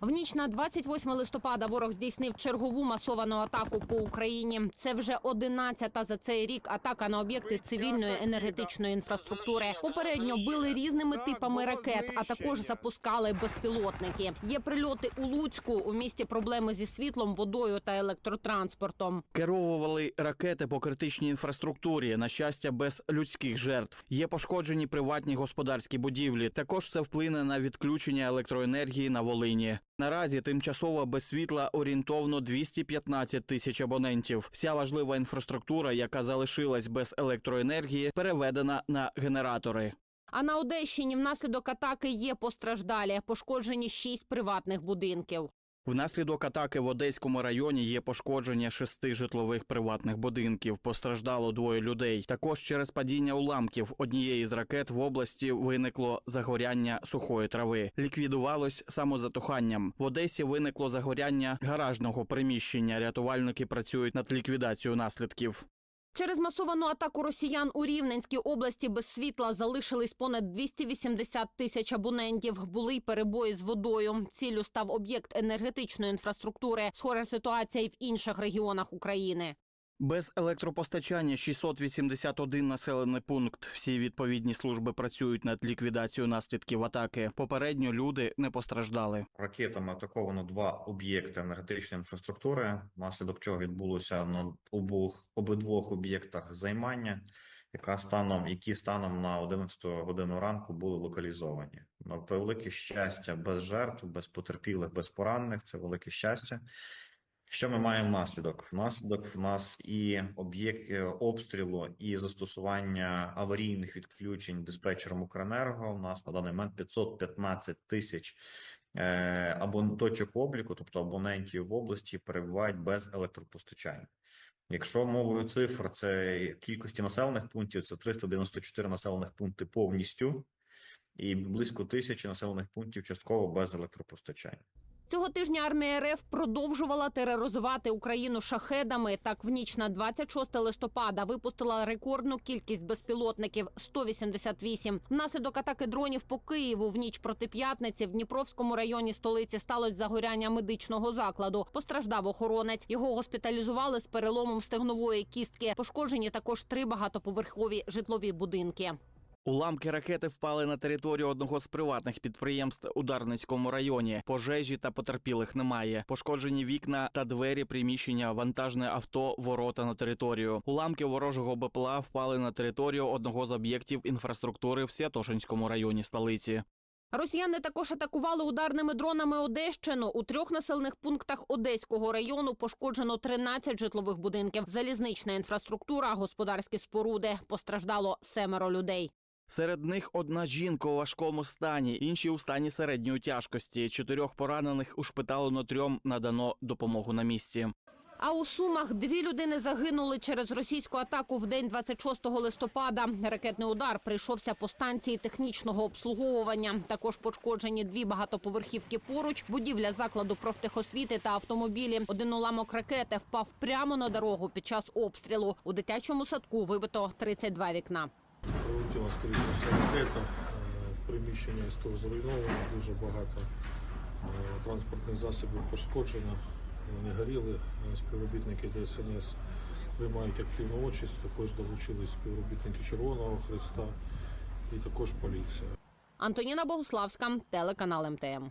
В ніч на 28 листопада ворог здійснив чергову масовану атаку по Україні. Це вже 11-та за цей рік атака на об'єкти цивільної енергетичної інфраструктури. Попередньо били різними типами ракет, а також запускали безпілотники. Є прильоти у Луцьку. У місті проблеми зі світлом, водою та електротранспортом. Керовували ракети по критичній інфраструктурі. На щастя, без людських жертв. Є пошкоджені приватні господарські будівлі. Також це вплине на відключення електроенергії на Волині. Наразі тимчасово без світла орієнтовно 215 тисяч абонентів. Вся важлива інфраструктура, яка залишилась без електроенергії, переведена на генератори. А на Одещині внаслідок атаки є постраждалі. Пошкоджені шість приватних будинків. Внаслідок атаки в Одеському районі є пошкодження шести житлових приватних будинків. Постраждало двоє людей. Також через падіння уламків однієї з ракет в області виникло загоряння сухої трави. Ліквідувалось самозатуханням. В Одесі виникло загоряння гаражного приміщення. Рятувальники працюють над ліквідацією наслідків. Через масовану атаку росіян у Рівненській області без світла залишились понад 280 тисяч абонентів. Були й перебої з водою. Ціллю став об'єкт енергетичної інфраструктури. Схожа ситуація й в інших регіонах України. Без електропостачання 681 населений пункт. Всі відповідні служби працюють над ліквідацією наслідків атаки. Попередньо люди не постраждали. Ракетами атаковано два об'єкти енергетичної інфраструктури, внаслідок чого відбулося на обох обидвох об'єктах займання, яка станом, які станом на 11 годину ранку були локалізовані. На превелике щастя, без жертв, без потерпілих, без поранених. Це велике щастя. Що ми маємо внаслідок? Внаслідок в нас і об'єкт е, обстрілу, і застосування аварійних відключень диспетчером Укренерго. У нас на даний момент 515 тисяч е, абон точок обліку, тобто абонентів в області, перебувають без електропостачання. Якщо мовою цифр, це кількості населених пунктів, це 394 населених пункти повністю, і близько тисячі населених пунктів частково без електропостачання. Цього тижня армія РФ продовжувала тероризувати Україну шахедами. Так, в ніч на 26 листопада випустила рекордну кількість безпілотників 188. Внаслідок атаки дронів по Києву в ніч проти п'ятниці в Дніпровському районі столиці сталося загоряння медичного закладу. Постраждав охоронець. Його госпіталізували з переломом стегнової кістки. Пошкоджені також три багатоповерхові житлові будинки. Уламки ракети впали на територію одного з приватних підприємств у Дарницькому районі. Пожежі та потерпілих немає. Пошкоджені вікна та двері приміщення, вантажне авто, ворота на територію. Уламки ворожого БПЛА впали на територію одного з об'єктів інфраструктури в Святошинському районі столиці. Росіяни також атакували ударними дронами Одещину. У трьох населених пунктах Одеського району пошкоджено 13 житлових будинків, залізнична інфраструктура, господарські споруди. Постраждало семеро людей. Серед них одна жінка у важкому стані, інші у стані середньої тяжкості. Чотирьох поранених ушпиталено трьом надано допомогу на місці. А у Сумах дві людини загинули через російську атаку в день 26 листопада. Ракетний удар прийшовся по станції технічного обслуговування. Також пошкоджені дві багатоповерхівки поруч, будівля закладу профтехосвіти та автомобілі. Один уламок ракети впав прямо на дорогу під час обстрілу. У дитячому садку вибито 32 вікна. Прилетіла, скоріше все, ракета. Е, Приміщення з того зруйновано, дуже багато е, транспортних засобів пошкоджено. Вони горіли. Е, Співробітники ДСНС приймають активну участь. Також долучились співробітники Червоного Христа і також поліція. Антоніна Богуславська, телеканал МТМ.